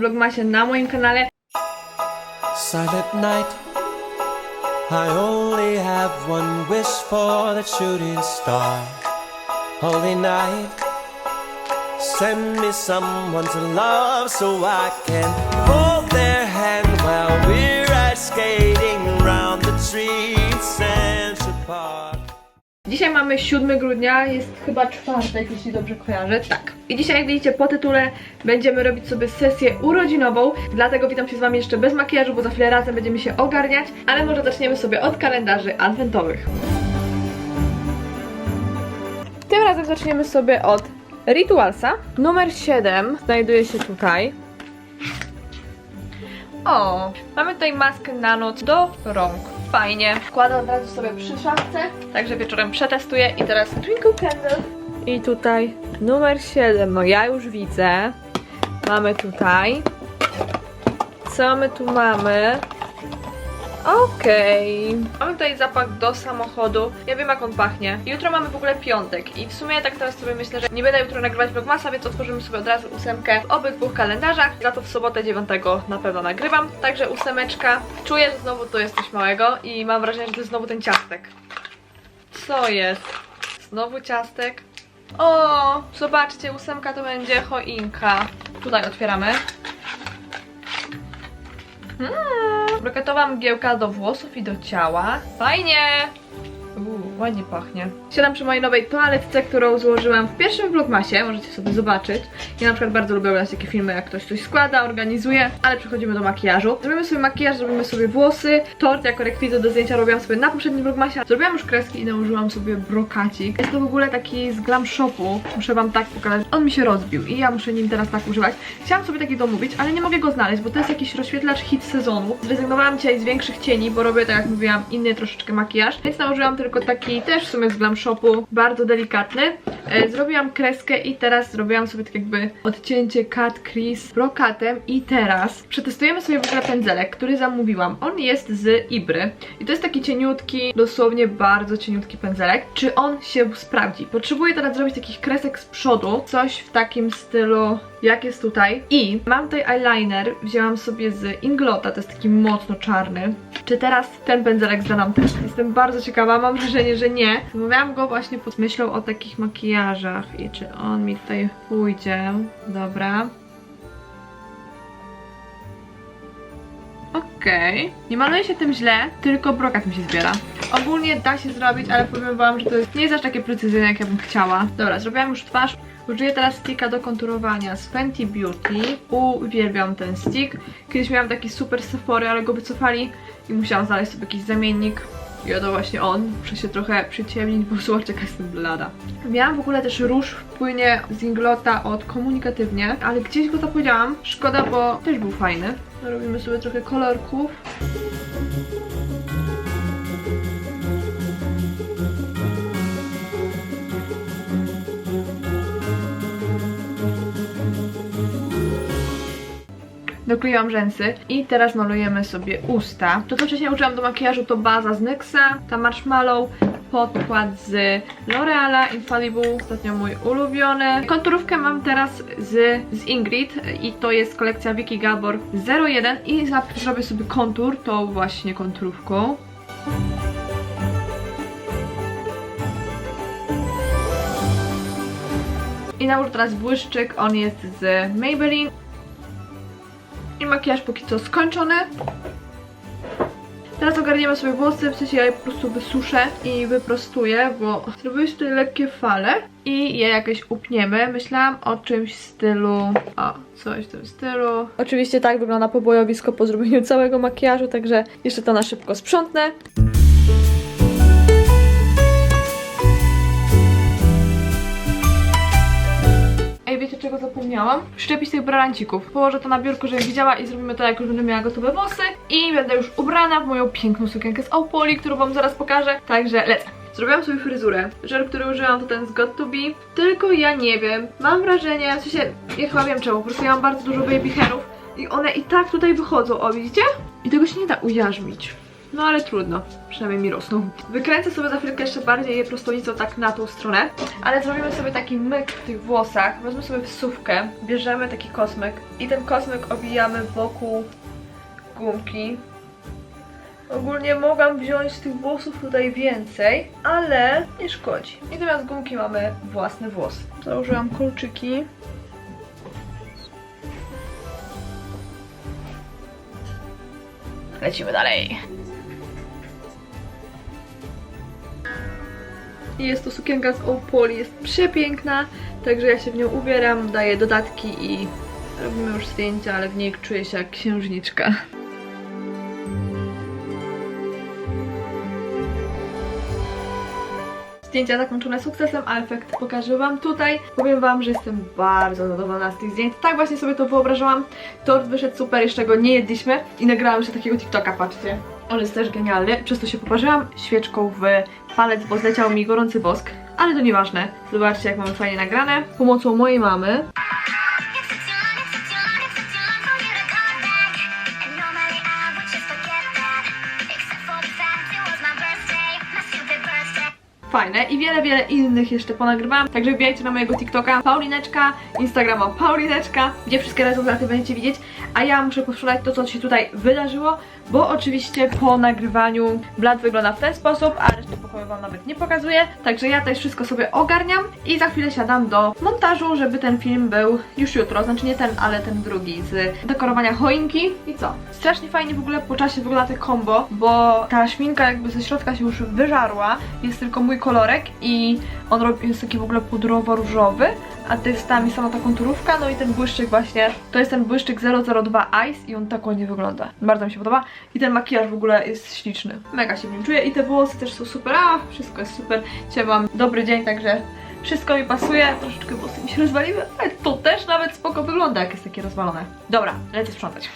na moim kanale. Silent night. I only have one wish for the shooting star. Holy night. Send me someone to love so I can hold their hand while we're ice skating around the streets Central Park. Dzisiaj mamy 7 grudnia, jest chyba czwartek, jeśli dobrze kojarzę. Tak. I dzisiaj, jak widzicie po tytule, będziemy robić sobie sesję urodzinową. Dlatego witam się z Wami jeszcze bez makijażu, bo za chwilę razem będziemy się ogarniać. Ale może zaczniemy sobie od kalendarzy adwentowych. Tym razem zaczniemy sobie od Ritualsa. Numer 7 znajduje się tutaj. O, mamy tutaj maskę na noc do rąk. Fajnie. Wkładę od razu sobie przy szafce, także wieczorem przetestuję. I teraz Twinkle Candle. I tutaj numer 7. No ja już widzę. Mamy tutaj. Co my tu mamy? Okej. Mamy tutaj zapach do samochodu. Ja wiem jak on pachnie. Jutro mamy w ogóle piątek i w sumie tak teraz sobie myślę, że nie będę jutro nagrywać vlogmasa, więc otworzymy sobie od razu ósemkę w obydwu kalendarzach. Za to w sobotę 9 na pewno nagrywam. Także ósemeczka. Czuję, że znowu to jest coś małego i mam wrażenie, że to jest znowu ten ciastek. Co jest? Znowu ciastek? O, zobaczcie, ósemka to będzie choinka. Tutaj otwieramy. Hmm, brokatowa mgiełka do włosów i do ciała. Fajnie! Ładnie pachnie. Siadam przy mojej nowej toaletce, którą złożyłam w pierwszym vlogmasie, możecie sobie zobaczyć. Ja na przykład bardzo lubię oglądać takie filmy, jak ktoś coś składa, organizuje, ale przechodzimy do makijażu. Zrobimy sobie makijaż, zrobimy sobie włosy, tort jako rekwizyt do zdjęcia robiłam sobie na poprzednim vlogmasie. Zrobiłam już kreski i nałożyłam sobie brokacik. Jest to w ogóle taki z glam shopu, muszę wam tak pokazać. On mi się rozbił i ja muszę nim teraz tak używać. Chciałam sobie taki domówić, ale nie mogę go znaleźć, bo to jest jakiś rozświetlacz hit sezonu. Zrezygnowałam dzisiaj z większych cieni, bo robię, tak jak mówiłam, inny troszeczkę makijaż, więc nałożyłam tylko taki też w sumie z glam shopu, bardzo delikatny. E, zrobiłam kreskę i teraz zrobiłam sobie tak jakby odcięcie cut crease brokatem i teraz przetestujemy sobie w ogóle pędzelek, który zamówiłam. On jest z Ibry i to jest taki cieniutki, dosłownie bardzo cieniutki pędzelek. Czy on się sprawdzi? Potrzebuję teraz zrobić takich kresek z przodu, coś w takim stylu jak jest tutaj. I mam tutaj eyeliner, wzięłam sobie z Inglota, to jest taki mocno czarny. Czy teraz ten pędzelek zda nam też? Jestem bardzo ciekawa, mam wrażenie, że nie. Zamawiałam go właśnie pod myślą o takich makijażach i czy on mi tutaj pójdzie. Dobra. Okej. Nie maluje się tym źle, tylko brokat mi się zbiera. Ogólnie da się zrobić, ale powiem wam, że to jest, nie jest aż takie precyzyjne, jak ja bym chciała. Dobra, zrobiłam już twarz. Użyję teraz sticka do konturowania z Fenty Beauty. Uwielbiam ten stick. Kiedyś miałam taki super Sephory, ale go wycofali i musiałam znaleźć sobie jakiś zamiennik. I oto właśnie on. Muszę się trochę przyciemnić, bo zobaczcie jaka jestem blada. Miałam w ogóle też róż w płynie z Inglota od Komunikatywnie, ale gdzieś go zapomniałam. Szkoda, bo też był fajny. Robimy sobie trochę kolorków. Dokleiłam rzęsy i teraz malujemy sobie usta. To co wcześniej użyłam do makijażu to baza z NYXa, ta Marshmallow, podkład z L'Oreala Infallible, ostatnio mój ulubiony. Konturówkę mam teraz z, z Ingrid i to jest kolekcja Vicky Gabor 01 i zrobię sobie kontur tą właśnie konturówką. I nałożę teraz błyszczyk, on jest z Maybelline. I makijaż póki co skończony. Teraz ogarniemy sobie włosy, w sensie ja je po prostu wysuszę i wyprostuję, bo zrobiły się tutaj lekkie fale i je jakieś upniemy. Myślałam o czymś w stylu... O, coś w tym stylu. Oczywiście tak wygląda pobojowisko po zrobieniu całego makijażu, także jeszcze to na szybko sprzątnę. Czego zapomniałam? Przyczepić tych bralancików. Położę to na biurko, żebym widziała i zrobimy to jak już będę miała gotowe włosy. I będę już ubrana w moją piękną sukienkę z Opoli, którą wam zaraz pokażę. Także lecę. Zrobiłam sobie fryzurę. Żel, który użyłam to ten z Got To Be. Tylko ja nie wiem. Mam wrażenie, w sensie, ja chyba wiem czemu. Po prostu ja mam bardzo dużo baby hairów. I one i tak tutaj wychodzą, o widzicie? I tego się nie da ujarzmić. No ale trudno, przynajmniej mi rosną. Wykręcę sobie za chwilkę jeszcze bardziej je prostonicą tak na tą stronę, ale zrobimy sobie taki myk w tych włosach. Weźmy sobie wsówkę, bierzemy taki kosmyk i ten kosmyk owijamy wokół gumki. Ogólnie mogłam wziąć tych włosów tutaj więcej, ale nie szkodzi. I zamiast gumki mamy własny włos. Założyłam kolczyki. Lecimy dalej. Jest to sukienka z Opoli, jest przepiękna, także ja się w nią ubieram, daję dodatki i robimy już zdjęcia, ale w niej czuję się jak księżniczka. Zdjęcia zakończone sukcesem, a efekt pokażę Wam tutaj. Powiem Wam, że jestem bardzo zadowolona z tych zdjęć. Tak właśnie sobie to wyobrażałam. Tort wyszedł super, jeszcze go nie jedliśmy i nagrałam jeszcze takiego TikToka, patrzcie. On jest też genialny, przez to się poparzyłam świeczką w palec, bo zleciał mi gorący wosk. Ale to nieważne. Zobaczcie, jak mamy fajnie nagrane. Pomocą mojej mamy. fajne i wiele, wiele innych jeszcze ponagrywałam. Także wbijajcie na mojego TikToka Paulineczka, Instagrama Paulineczka, gdzie wszystkie rezultaty będziecie widzieć. A ja muszę posprzątać to, co się tutaj wydarzyło, bo oczywiście po nagrywaniu blat wygląda w ten sposób, a resztę pokoju wam nawet nie pokazuję. Także ja też wszystko sobie ogarniam i za chwilę siadam do montażu, żeby ten film był już jutro. Znaczy nie ten, ale ten drugi z dekorowania choinki. I co? Strasznie fajnie w ogóle po czasie wygląda te combo, bo ta szminka jakby ze środka się już wyżarła. Jest tylko mój kolorek i on jest taki w ogóle pudrowo-różowy, a to jest tam sama ta konturówka, no i ten błyszczyk właśnie, to jest ten błyszczyk 002 Ice i on tak ładnie wygląda. Bardzo mi się podoba i ten makijaż w ogóle jest śliczny. Mega się w nim czuję i te włosy też są super, a wszystko jest super. Dzisiaj mam dobry dzień, także wszystko mi pasuje. Troszeczkę włosy mi się rozwaliły, ale to też nawet spoko wygląda, jak jest takie rozwalone. Dobra, lecę sprzątać.